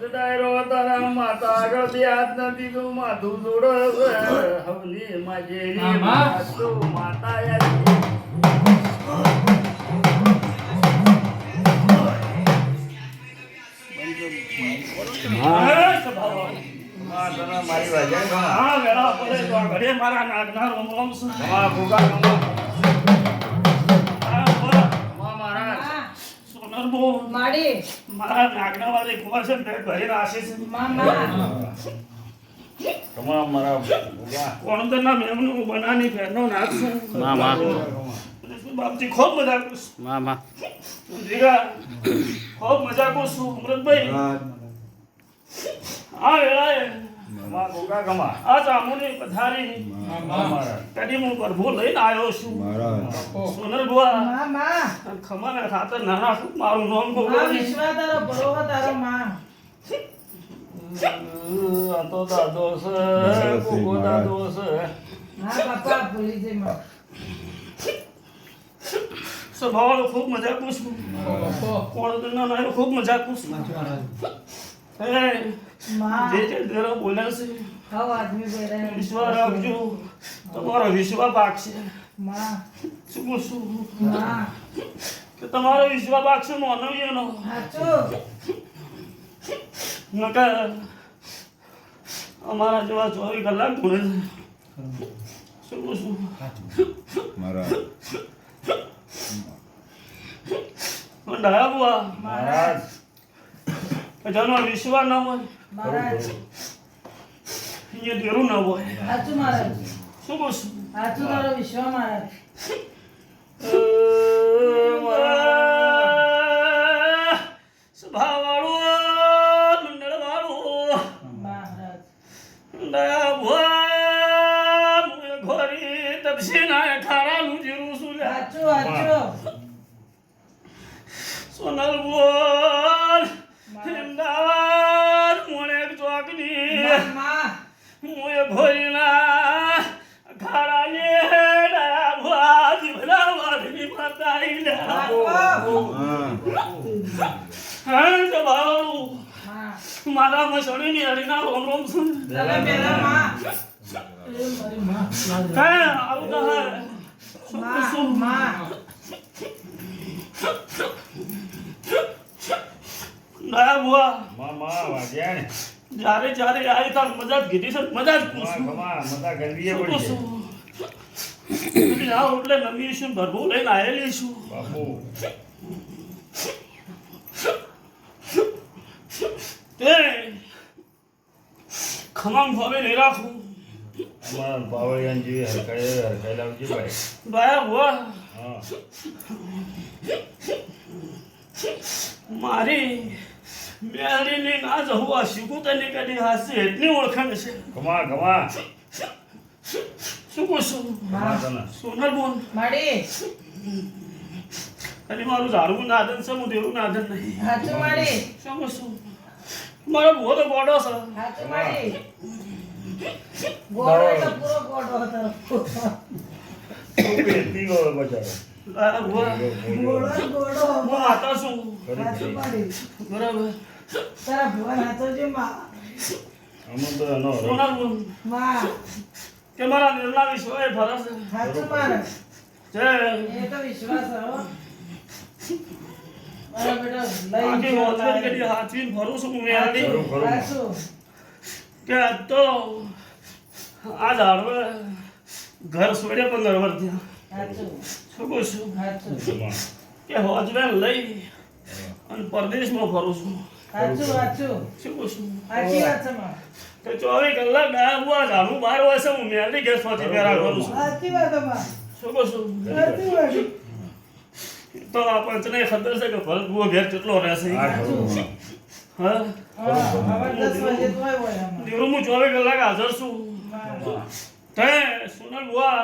ડાયરો તારા માતા? માતા મારી વાજે મારા નાગના રોમ રોમ. હા કમા મારા નાગના વાળી કુંવર છે ને તે ઘરે રાખે છે. મામા કમા મારા ભૂકા ના મેમનું બનાની ફેરનો નાખશું. મામા બાપજી ખૂબ મજા કરું છું. મામા જીગા, ખૂબ મજા કરું છું. અમૃતભાઈ, આ વેળાએ કમા ભૂકા કમા આ પથારી મહારાજ કદી હું પ્રભુ લઈને આવ્યો છું. સોનર બુઆ મામા. ખમાના ખાતર નાના મારું નામ આ વિશ્વા તારો બરોબર તારો માં આ તો દાદો છે દાદો છે હા બાપા ભૂલી જઈ માં સ્વભાવનો ખૂબ મજા પૂછું. કોણ નાનો ખૂબ મજા પૂછું. માં જે છે હવ આદમી બેરા વિશ્વાસ રાખજો. તમારો વિશ્વા પાકશે. માં શું કહું માં. કે તમારો વિશ્વાસ પાકશે માનવીયનો સાચું. નકર અમારા જેવા ચોવીસ કલાક ભૂલે છે. શું શું પણ ડાયા બુઆ. મહારાજ કે વિશ્વા ના હોય મહારાજ. અહીંયા દેરું ન હોય. સાચું મહારાજ. શું કહું છું? સાચું તારો વિશ્વા મહારાજ. સભાવાળું મારા મસણીની હરીના રોમ રોમ છું. તમે પેલા માં મારી માં હે આવું તો હે. માં માં. ના બુઆ. મામા વાજ્યા ને. જ્યારે જ્યારે આવી તાર મજા જ કીધી છે મજા જ પૂછું પડી આ એટલે નવી છું ભરભું લઈને આવેલી છું. બાપુ. તે ખમમ ભાવે નહીં રાખું. અમારા પાવળિયાન જેવી હરખાઈ હરખાઈ લાવજે ભાઈ. ભાઈ બુઆ હા. મારી મેળીની ના જવું આ શીખું તને કદી હાસી એટલી ઓળખાણ છે. કમા કમા. શું પૂછું સોનલ બોન. માડી. અરે મારું ઝાડવું નાદન છે હું દેવું નાદન નહીં. સાચું માડી. શું પૂછું મારો બહુ તો ગોડો છે. ગોળો એટલે પૂરો ગોળો હતો ગયો બચારો તો મારા નિર્મલા વિશ્વાએ ફરસ સાચું એ તો વિશ્વાસ આખી હાથવીને ફરું છું હું સાચું કે તો આ ઝાડવે ઘર છોડે પંદર વર્ષ થયા. શું કહું છું? કે હોજવેન લઈ અને પરદેશમાં ફરું છું? ચોવીસ કલાક ડાયા આ ઝાડવું બાર વર્ષે હું મેળવી ગેસમાંથી પહેરા કરું છું. શું કહું છું. તો આ પંચને ખબર છે કે બુઆ ઘેર કેટલો રહેશે હા હા. હવે દસ વાગે તો હોય હોય આમાં. દેરું હું ચોવીસ કલાક હાજર છું. તે બુઆ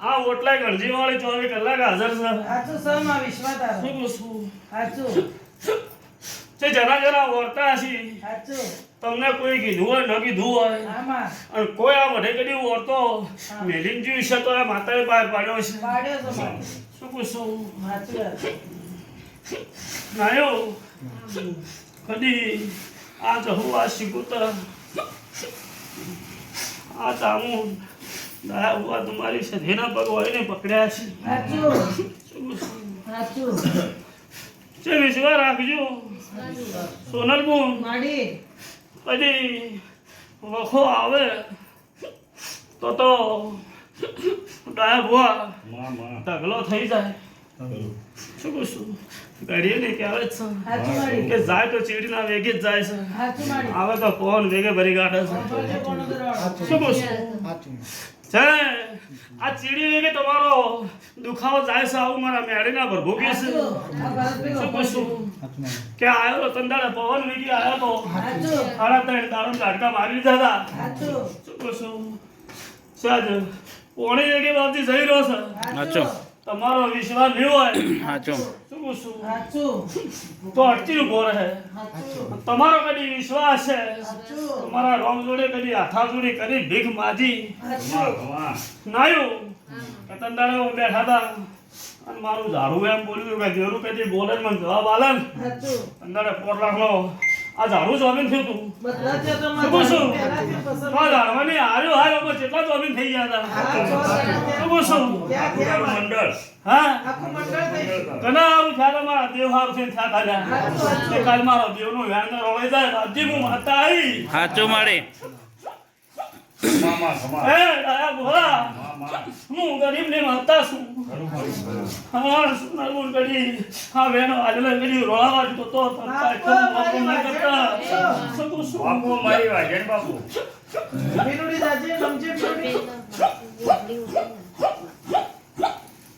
આ ઓટલા ગણજી વાળી ચોવીસ કલાક હાજર છે. સાચું છે માં તારો શું કહું સાચું. તે જરા જરા ઓરતા હશી. તમને કોઈ કીધું હોય ન કીધું હોય. અને કોઈ આ વઢે કદી ઓરતો મેલિંગ જીવ છે તો માતાએ બહાર પાડ્યો છે. પાડ્યો છે શું પૂછું નાયો કદી આ જહુ આ શિકુતર આ તામું દાયા હુઆ તમારી સધીના પગ પકડ્યા છે. છે વિશ્વા રાખજો. સોનલબુન માડી. કદી વખો આવે તો તો માં માં. ઢગલો થઈ જાય. શું કહું છું ઘડીએ ને કહેવાય જ છે કે જાય તો ચીડીના વેગે જ જાય છે. આવે તો કોણ વેગે ભરી કાઢે છે. સાંભળજો કોનો દરવાળો. શું કહું છું છે. આ ચીડી વેગે તમારો દુખાવો જાય છે. આવું મારા મેળીના ભરભો કે છે. શું કહું છું કે આવ્યો તો તંદાડે પવન વેગી આવ્યો તો. સાડા ત્રણ દાડો ઝાટકા મારી લીધા હતા. શું કહું છું સાજ પોણી વેગે બાપજી જઈ રહ્યો છે. સાચો. તમારો વિશ્વાસ નહીં હોય સાચો. શું કહું છું સાચું. તો અટકી ઊભો રહે. તમારો કદી વિશ્વાસ છે? તમારા રોમ જોડે કદી હાથાજોડી કરી ભીખ માજી નાયું? કે હું બેઠા હતા. અને મારું ઝાડું એમ બોલ્યું કે ઘેરું કદી બોલે મને જવાબ આલે ને. પોટ રાખલો. આ ઝાડુ જમીન થયું તું શું પસંદ આ ઝાડવાની હાર્યો હાર્યો પણ જેટલા જમીન થઈ ગયા હતા શું શું. મંડળ હા. ઘણા સારું ખ્યાલ મારા દેવ હારું છે થયા. કાલ મારો દેવનું વ્યાન રોળાઈ જાય રાજ્ય હું માતા આવી સાચું માડી હું ગરીબને માતા છું. ખરું હા બોલ વેણો આજલે ગડી રોળાવા જ તો બાપુ ન કરતા. સકુ શું? બાપુ મારી વાજણ બાપુ. બિનુડી દાજી સમજે બિનુડી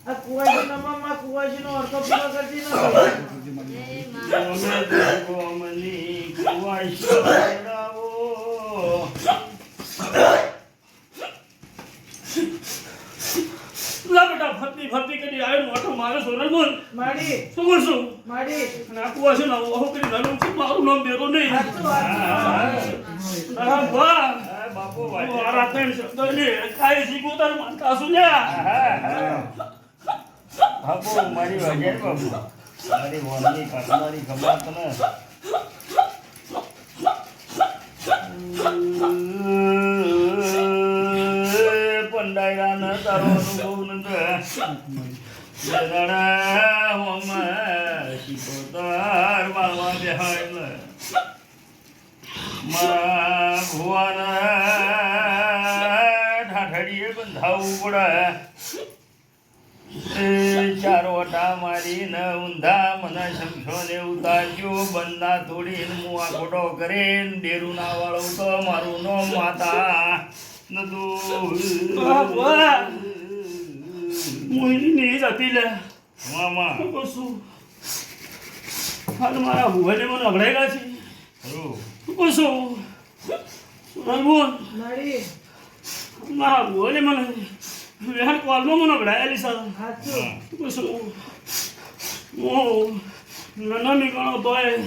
આ કુવાજી નો અર્થ પૂરો કરતી નથી. પડાવો. લા બેટા ફરતી ફરતી કરી આવ્યો મોટો મારે સોનલ બોલ માડી. શું છું? માડી. આ ઓહો કરી નાનું છું મારું નામ બેરો નહીં. હા. હા, બાપુ આ વાજણ રાતે શબ્દ લે કાઈ શીખું તાર. બાપુ મારી બાપુ. મારી વનની કાકડાની ખબર તને. પંડાયરા ન મારા ભુવન ઠાઠડીએ બંધાવવું પડે એ ચાર ઓટા મારીને ઊંધા મને શંખો ને ઉતાર્યો બંદા તોડીને હું આ ખોટો કરીને ડેરું ના વાળું તો મારું નો માતા. નતું મોહિની ની જતી લે. મામા શું હાલ મારા ભુવાને મને અભડાયેલા છે. શું છું સોનલ બોલ. મારા. ભુવાને મને વેહાન કોલમાં મને અભડાયેલી સાચું. શું હું નાનાની ગણો તોય એ.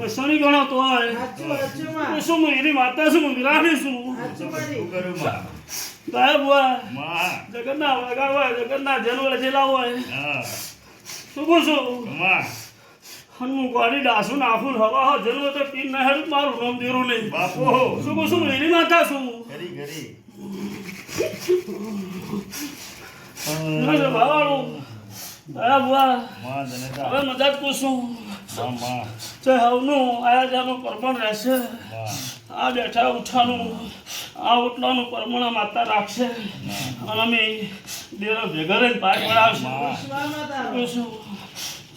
વસણી ગણો તોય સાચું સાચું માં શું હું એની માતા છું હું વિરાણી છું. ગાય બુઆ માં જગન્નાથ વગાડ હોય જગન્નાથ જનવર જેલા હોય. હા. શું કહું છું? માં અને ગાડી ડાસું નાખું હવા હો જનવર તો પીન ના મારું નામ દેરું નહીં. બાપુ. શું કહું છું? એની માતા છું. ઘરી ઘરી. ના રે ભાવાળું. ગાય બુઆ હવે તા મજાક પૂછું. તે હવનું આયા જાનું પરમણ રહેશે આ બેઠા ઉઠાનું. આ ઓટલાનું પરમણા માતા રાખશે અને અમે દેરો ભેગા રહીને પાક પડાવશે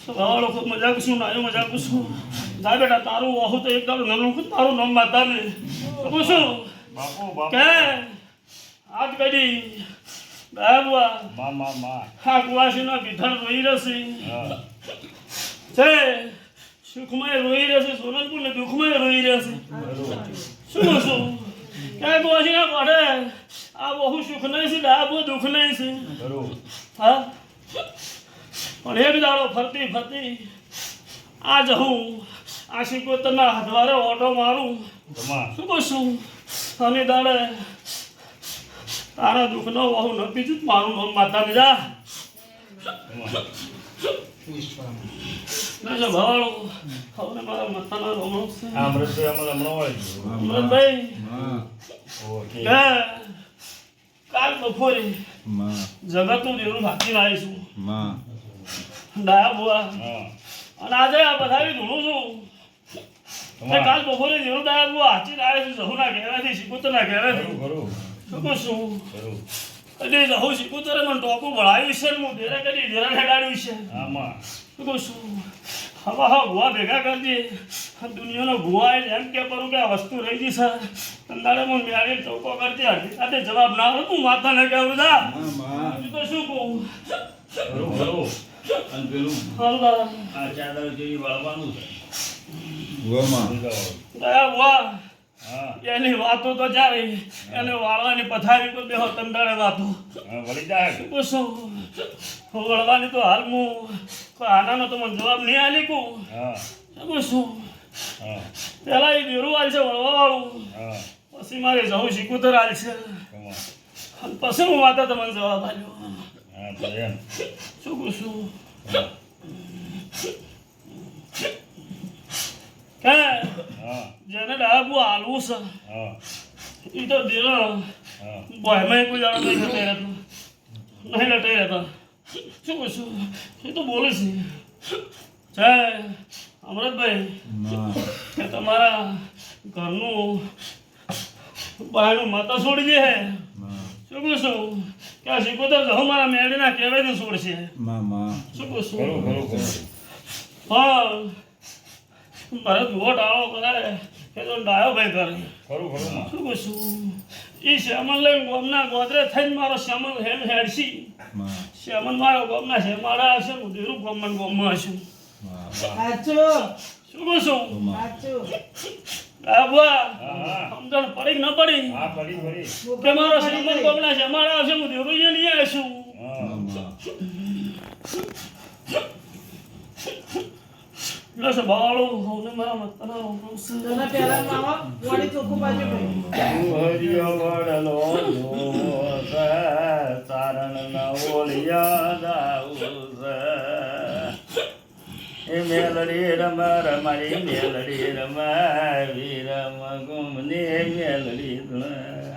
સવાળો ખૂબ મજાક છું નાયો મજાક છું. જા બેટા તારું વહુ તો એક દાડો કું તારું નામ માતા ને બાપુ કે હાથ કડી બાબુઆ માં માં મા. આ કુવાસીના ભીથણ રોઈ રહેશે. છે સુખમય રોઈ રહેશે સોનલપુર ને દુઃખમય રોઈ રહેશે. શું શું ક્યાં કુવાસીના કોઠે આ બહુ સુખ નહીં છે આ બહુ દુઃખ નહીં છે. હા? પણ એક દાડો ફરતી ફરતી આજ હું આ શિકોતરના હાથવારે ઓટો મારું. શું કહું અને દાડે તારા દુઃખનો બહુ ન બીજું જ મારું નામ માતા ને જગતનું ભાગી લાવીશું બુઆ અને આજે આ બધા ધૂણું છું કાલ બપોરે દેવનું ડાયા બુઆ હાચી લાવે છે કહેવાથી શિકોતરના કહેવાથી ખરું ખરું શું શું ખરું કદી જહુ શિકોતરે મને ટોપું ભળાવ્યું છે હું ધેરે કદી ધેરે ઠેડાડ્યું છે આમાં શું શું હવા હા ભૂવા ભેગા કરજે. દુનિયાનો ભૂવા એમ કે કરું કે આ વસ્તુ રહી ગઈ સર અંદાડે હું મેળે ટોકો કરતી હજી સાથે જવાબ ના આવે હું માતાને કહું બધા બીજું તો શું કહું? અને પેલું આ ચાદર જેવી વાળવાનું છે. ભૂવા. એની વાતો તો ચાલે એને વાળવાની પથારી પર બેહો તંદાળે વાતો. વળી જાય. પૂછો. વળવાની તો હાલ હું. આનાનો તો મને જવાબ નહીં આલી કું. પૂછું. પેલા એ બેરું હાલ છે વળવા વાળું પછી મારે જવું શીખુતર હાલ છે. પછી હું માતા તમને જવાબ આલ્યો. તો શું પૂછું? હા. જેને ડાબુ હાલવું છે. એ તો હા. બોયમાં કોઈ જાણો નહીં લટાઈ રહેતો. નહીં લટાઈ રહેતા. શું પૂછું એ તો બોલે છે. છે અમૃતભાઈ તમારા ઘરનું બહારનું માતા છોડી દે હે. શું પૂછું કે આ શીખોતર જહો મારા મેળીના કહેવાય છોડશે. શું ખરું હા. મારે વોટ આવો કરાય. તો ડાયો ભાઈ કરે ખરું ખરું શું કશું એ શ્યામલ લઈને ગોમના ગોદરે થઈને મારો શ્યામલ હેમ હેડશી. શ્યામલ મારો ગોમના શેમાડા હશે હું દેરું ગોમન ગોમમાં હશું. શું કશું હા સમજણ પડી ન પડી? કે મારો શ્યામલ ગોમના શેમાડા હશે હું દેરું ના દાઉસે. એ મેલડી રમ રમાડી મેલડી રમ વીરમ ગુમની મેલડી ધૂણ.